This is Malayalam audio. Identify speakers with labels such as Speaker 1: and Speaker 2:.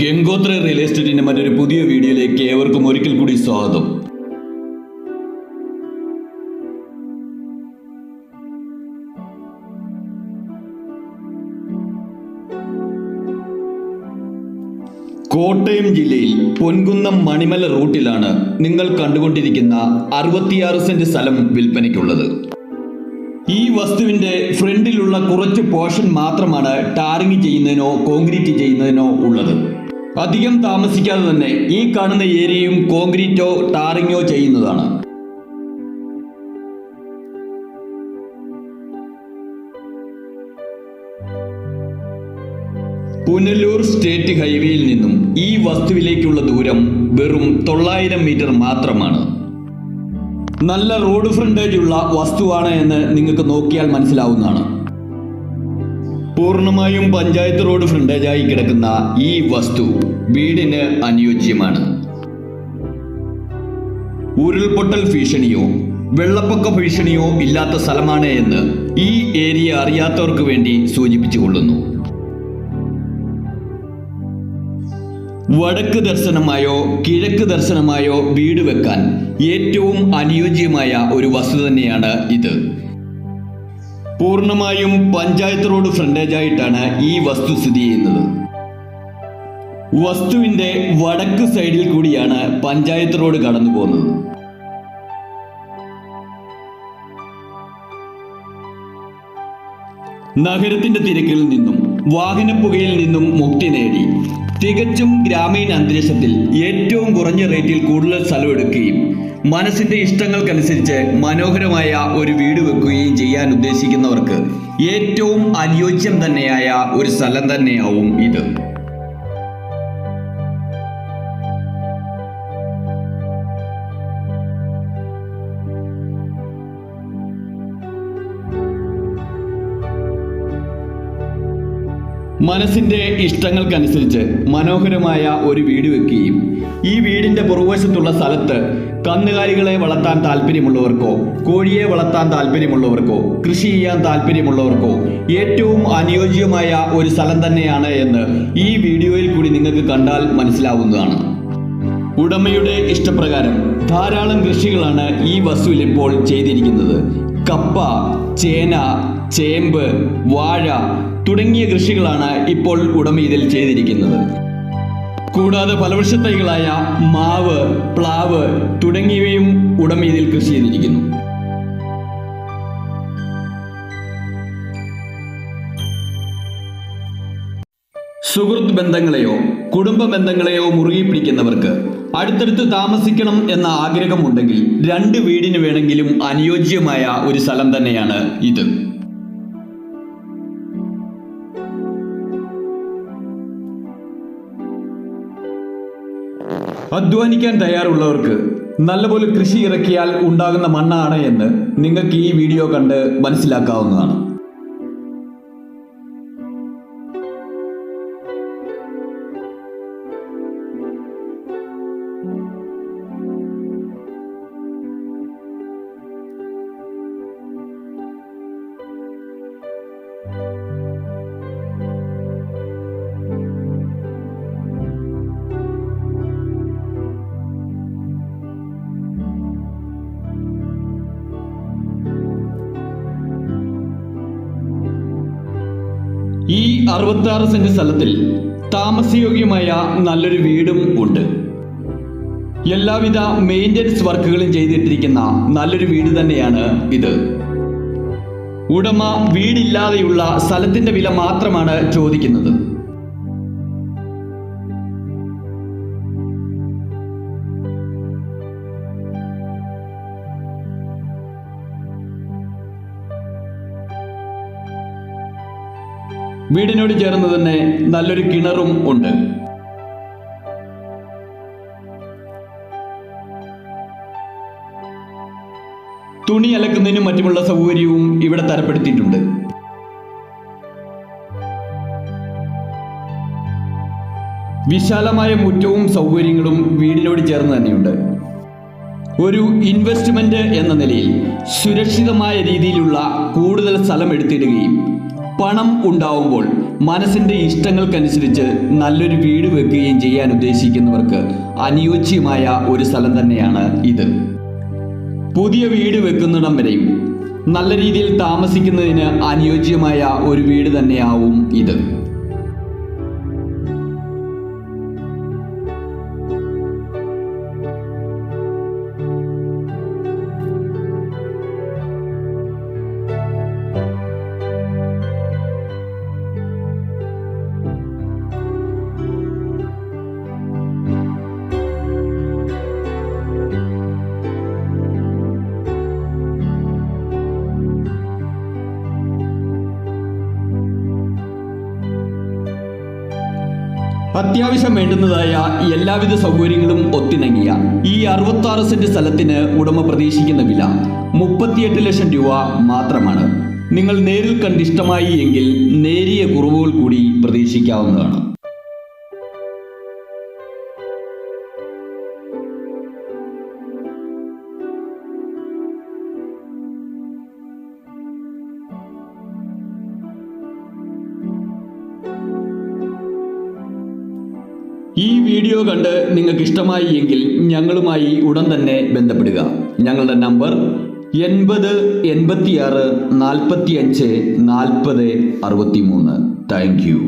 Speaker 1: ഗംഗോത്ര റിയൽ എസ്റ്റേറ്റിന്റെ മറ്റൊരു പുതിയ വീഡിയോയിലേക്ക് ഏവർക്കും ഒരിക്കൽ കൂടി സ്വാഗതം. കോട്ടയം ജില്ലയിൽ പൊൻകുന്നം മണിമല റൂട്ടിലാണ് നിങ്ങൾ കണ്ടുകൊണ്ടിരിക്കുന്ന അറുപത്തിയാറ് സെന്റ് സ്ഥലം വിൽപ്പനയ്ക്കുള്ളത്. ഈ വസ്തുവിന്റെ ഫ്രണ്ടിലുള്ള കുറച്ച് പോർഷൻ മാത്രമാണ് ടാറിങ് ചെയ്യുന്നതിനോ കോൺക്രീറ്റ് ചെയ്യുന്നതിനോ ഉള്ളത്. അധികം താമസിക്കാതെ തന്നെ ഈ കാണുന്ന ഏരിയയും കോൺക്രീറ്റോ ടാറിങ്ങോ ചെയ്യുന്നതാണ്. പുനലൂർ സ്റ്റേറ്റ് ഹൈവേയിൽ നിന്നും ഈ വസ്തുവിലേക്കുള്ള ദൂരം വെറും തൊള്ളായിരം മീറ്റർ മാത്രമാണ്. നല്ല റോഡ് ഫ്രണ്ടേജ് ഉള്ള വസ്തുവാണ് എന്ന് നിങ്ങൾക്ക് നോക്കിയാൽ മനസ്സിലാവുന്നതാണ്. പൂർണമായും പഞ്ചായത്ത് റോഡ് ഫ്രണ്ടേജായി കിടക്കുന്ന ഈ വസ്തു വീടിന് അനുയോജ്യമാണ്. ഉരുൾപൊട്ടൽ ഭീഷണിയോ വെള്ളപ്പൊക്ക ഭീഷണിയോ ഇല്ലാത്ത സ്ഥലമാണ് എന്ന് ഈ ഏരിയ അറിയാത്തവർക്ക് വേണ്ടി സൂചിപ്പിച്ചുകൊള്ളുന്നു വടക്ക് ദർശനമായോ കിഴക്ക് ദർശനമായോ വീട് വെക്കാൻ ഏറ്റവും അനുയോജ്യമായ ഒരു വസ്തു തന്നെയാണ് ഇത്. പൂർണമായും പഞ്ചായത്ത് റോഡ് ഫ്രണ്ടേജായിട്ടാണ് ഈ വസ്തു സ്ഥിതി ചെയ്യുന്നത്. വസ്തുവിന്റെ വടക്ക് സൈഡിൽ കൂടിയാണ് പഞ്ചായത്ത് റോഡ് കടന്നു പോകുന്നത്. നഗരത്തിന്റെ തിരക്കിൽ നിന്നും വാഹനപ്പുകയിൽ നിന്നും മുക്തി നേടി. തികച്ചും ഗ്രാമീണ അന്തരീക്ഷത്തിൽ ഏറ്റവും കുറഞ്ഞ റേറ്റിൽ കൂടുതൽ സ്ഥലം എടുക്കുകയും മനസ്സിന്റെ ഇഷ്ടങ്ങൾക്കനുസരിച്ച് മനോഹരമായ ഒരു വീട് വെക്കുകയും ചെയ്യാൻ ഉദ്ദേശിക്കുന്നവർക്ക് ഏറ്റവും അനുയോജ്യം തന്നെയായ ഒരു സ്ഥലം തന്നെയാവും ഇത്. മനസ്സിന്റെ ഇഷ്ടങ്ങൾക്കനുസരിച്ച് മനോഹരമായ ഒരു വീട് വെക്കുകയും ഈ വീടിന്റെ പുറകുവശത്തുള്ള സ്ഥലത്ത് കന്നുകാലികളെ വളർത്താൻ താല്പര്യമുള്ളവർക്കോ കോഴിയെ വളർത്താൻ താല്പര്യമുള്ളവർക്കോ കൃഷി ചെയ്യാൻ താല്പര്യമുള്ളവർക്കോ ഏറ്റവും അനുയോജ്യമായ ഒരു സ്ഥലം തന്നെയാണ് എന്ന് ഈ വീഡിയോയിൽ കൂടി നിങ്ങൾക്ക് കണ്ടാൽ മനസ്സിലാവുന്നതാണ്. ഉടമയുടെ ഇഷ്ടപ്രകാരം ധാരാളം കൃഷികളാണ് ഈ വസ്തുവിൽ ഇപ്പോൾ ചെയ്തിരിക്കുന്നത്. കപ്പ ചേന ചേമ്പ് വാഴ തുടങ്ങിയ കൃഷികളാണ് ഇപ്പോൾ ഉടമ ഇതിൽ ചെയ്തിരിക്കുന്നത്. കൂടാതെ ഫലവൃക്ഷ തൈകളായ മാവ് പ്ലാവ് തുടങ്ങിയവയും ഉടമ ഇതിൽ കൃഷി ചെയ്തിരിക്കുന്നു. സുഹൃത്ത് ബന്ധങ്ങളെയോ കുടുംബ ബന്ധങ്ങളെയോ മുറുകി പിടിക്കുന്നവർക്ക് അടുത്തടുത്ത് താമസിക്കണം എന്ന ആഗ്രഹമുണ്ടെങ്കിൽ രണ്ട് വീടിന് വേണമെങ്കിലും അനുയോജ്യമായ ഒരു സ്ഥലം തന്നെയാണ് ഇത്. അധ്വാനിക്കാൻ തയ്യാറുള്ളവർക്ക് നല്ലപോലെ കൃഷി ഇറക്കിയാൽ ഉണ്ടാകുന്ന മണ്ണാണ് എന്ന് നിങ്ങൾക്ക് ഈ വീഡിയോ കണ്ട് മനസ്സിലാക്കാവുന്നതാണ്. അറുപത്തി ആറ് സെന്റ് സ്ഥലത്തിൽ താമസയോഗ്യമായ നല്ലൊരു വീടും ഉണ്ട്. എല്ലാവിധ മെയിന്റനൻസ് വർക്കുകളും ചെയ്തിട്ടിരിക്കുന്ന നല്ലൊരു വീട് തന്നെയാണ് ഇത്. ഉടമ വീടില്ലാതെയുള്ള സ്ഥലത്തിന്റെ വില മാത്രമാണ് ചോദിക്കുന്നത്. വീടിനോട് ചേർന്ന് തന്നെ നല്ലൊരു കിണറും ഉണ്ട്. തുണി അലക്കുന്നതിനും മറ്റുമുള്ള സൗകര്യവും ഇവിടെ തരപ്പെടുത്തിയിട്ടുണ്ട്. വിശാലമായ മുറ്റവും സൗകര്യങ്ങളും വീടിനോട് ചേർന്ന് തന്നെയുണ്ട്. ഒരു ഇൻവെസ്റ്റ്മെന്റ് എന്ന നിലയിൽ സുരക്ഷിതമായ രീതിയിലുള്ള കൂടുതൽ സ്ഥലം എടുത്തിടുകയും പണം ഉണ്ടാവുമ്പോൾ മനസ്സിന്റെ ഇഷ്ടങ്ങൾക്കനുസരിച്ച് നല്ലൊരു വീട് വെക്കുകയും ചെയ്യാൻ ഉദ്ദേശിക്കുന്നവർക്ക് അനുയോജ്യമായ ഒരു സ്ഥലം തന്നെയാണ് ഇത്. പുതിയ വീട് വെക്കുന്നിടം വരെയും നല്ല രീതിയിൽ താമസിക്കുന്നതിന് അനുയോജ്യമായ ഒരു വീട് തന്നെയാവും ഇത്. അത്യാവശ്യം വേണ്ടുന്നതായ എല്ലാവിധ സൗകര്യങ്ങളും ഒത്തിണങ്ങിയ ഈ അറുപത്തി ആറ് സെന്റ് സ്ഥലത്തിന് ഉടമ പ്രതീക്ഷിക്കുന്ന വില മുപ്പത്തിയെട്ട് ലക്ഷം രൂപ മാത്രമാണ്. നിങ്ങൾ നേരിൽ കണ്ടിഷ്ടമായി എങ്കിൽ നേരിയ കുറവുകൾ കൂടി പ്രതീക്ഷിക്കാവുന്നതാണ്. ഈ വീഡിയോ കണ്ട് നിങ്ങൾക്ക് ഇഷ്ടമായി എങ്കിൽ ഞങ്ങളുമായി ഉടൻ തന്നെ ബന്ധപ്പെടുക. ഞങ്ങളുടെ നമ്പർ എൺപത് എൺപത്തിയാറ് നാൽപ്പത്തി അഞ്ച് നാൽപ്പത് അറുപത്തി മൂന്ന് താങ്ക് യു.